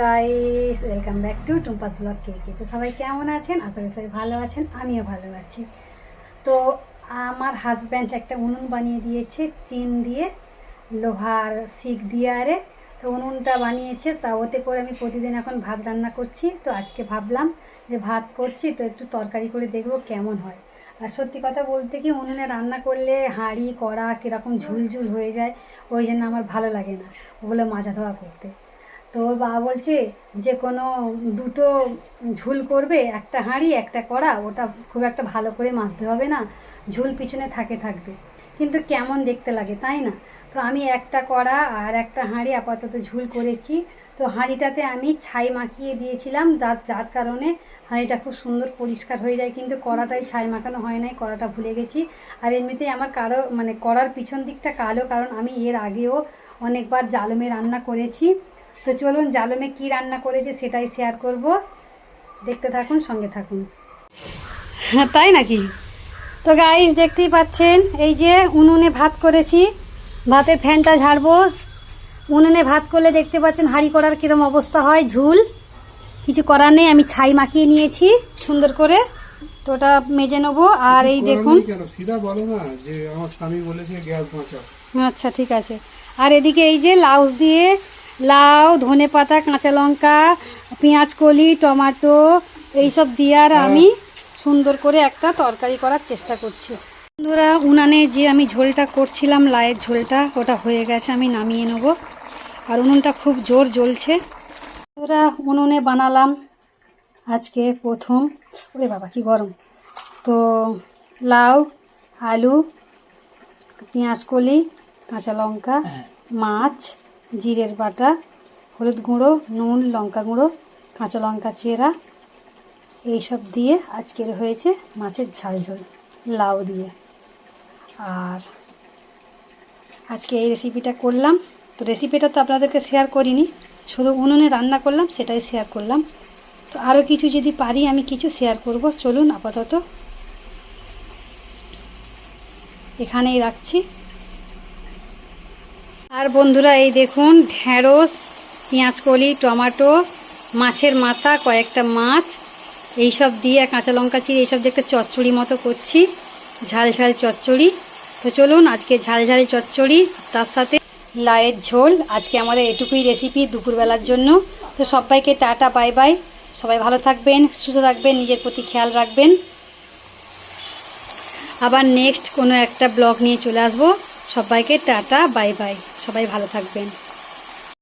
Guys welcome back to Tumpa's blog কে কে তো সবাই কেমন আছেন? আশা করি সবাই ভালো আছেন, আমিও ভালো আছি। তো আমার হাজব্যান্ড একটা উনুন বানিয়ে দিয়েছে, টিন দিয়ে, লোহার শিক দিয়ে আরে। তো উনুনটা বানিয়েছে, তা ওতে করে আমি প্রতিদিন এখন ভাত রান্না করছি। তো আজকে ভাবলাম যে ভাত করছি, তো একটু তরকারি করে দেখব কেমন হয়। আর সত্যি কথা বলতে কি, উনুনে রান্না করলে হাঁড়ি, কড়া কীরকম ঝুলঝুল হয়ে যায়, ওই জন্য আমার ভালো লাগে না, ওগুলো মাজা ধোয়া করতে। তো ওর বাবা বলছে যে কোনো দুটো ঝুল করবে, একটা হাঁড়ি, একটা কড়া, ওটা খুব একটা ভালো করে মাজতে হবে না, ঝুল পিছনে থাকে থাকবে। কিন্তু কেমন দেখতে লাগে, তাই না? তো আমি একটা কড়া আর একটা হাঁড়ি আপাতত ঝুল করেছি। তো হাঁড়িটাতে আমি ছাই মাখিয়ে দিয়েছিলাম, যার যার কারণে হাঁড়িটা খুব সুন্দর পরিষ্কার হয়ে যায়। কিন্তু কড়াটাই ছাই মাখানো হয় নাই, কড়াটা ভুলে গেছি। আর এমনিতেই আমার কারও মানে কড়ার পিছন দিকটা কালো, কারণ আমি এর আগেও অনেকবার জালমে রান্না করেছি। তো চলুন জালমে কি রান্না করেছে সেটাই শেয়ার করব। দেখতে থাকুন সঙ্গে থাকুন। হ্যাঁ তাই নাকি? তো গাইস দেখতেই পাচ্ছেন এই যে উনুনে ভাত করেছি ভাতের ফ্যানটা ঝাড়বো। উনুনে ভাত করলে দেখতে পাচ্ছেন হাঁড়ি করার কিরম অবস্থা হয় ঝুল। কিছু করার নেই আমি ছাই মাখিয়ে নিয়েছি সুন্দর করে। তো ওটা মেজে নেব আর এই দেখুন। আচ্ছা ঠিক আছে। আর এদিকে এই যে লাউ দিয়ে লাউ ধনে পাতা কাঁচা লঙ্কা পেঁয়াজ কলি টমেটো এইসব দিয়ে আর আমি সুন্দর করে একটা তরকারি করার চেষ্টা করছি। বন্ধুরা উনানে যে আমি ঝোলটা করছিলাম লায়ের ঝোলটা ওটা হয়ে গেছে আমি নামিয়ে নেব। আর উনুনটা খুব জোর জ্বলছে। ওরা উনুনে বানালাম আজকে প্রথম। ওরে বাবা কি গরম। তো লাউ আলু পেঁয়াজ কলি কাঁচা লঙ্কা মাছ জিরের বাটা, হলুদ গুঁড়ো, নুন, লঙ্কা গুঁড়ো, কাঁচা লঙ্কা চেরা, এইসব দিয়ে আজকের হয়েছে মাছের ঝাল ঝোল, লাউ দিয়ে। আর আজকে এই রেসিপিটা করলাম। তো রেসিপিটা তো আপনাদেরকে শেয়ার করিনি, শুধু উনুনে রান্না করলাম, সেটাই শেয়ার করলাম। তো আরও কিছু যদি পারি, আমি কিছু শেয়ার করব। চলুন আপাতত এখানেই রাখছি। আর বন্ধুরা, এই দেখুন, ঢেঁড়স, পেঁয়াজকলি, টমাটো, মাছের মাথা, কয়েকটা মাছ। এইসব দিয়ে কাঁচা লঙ্কা চিড়ে, এইসব দিয়ে একটা চচ্চড়ি মতো করছি, ঝাল ঝাল চচ্চড়ি। তো চলুন, আজকে ঝাল ঝাল চচ্চড়ি, তার সাথে লায়ের ঝোল। আজকে আমাদের এটুকুই রেসিপি দুপুরবেলার জন্য। তো সবাইকে টাটা, বাই বাই। সবাই ভালো থাকবেন, সুস্থ থাকবেন, নিজের প্রতি খেয়াল রাখবেন। আবার নেক্সট কোনো একটা ব্লগ নিয়ে চলে আসব। সবাইকে টাটা বাই বাই। সবাই ভালো থাকবেন।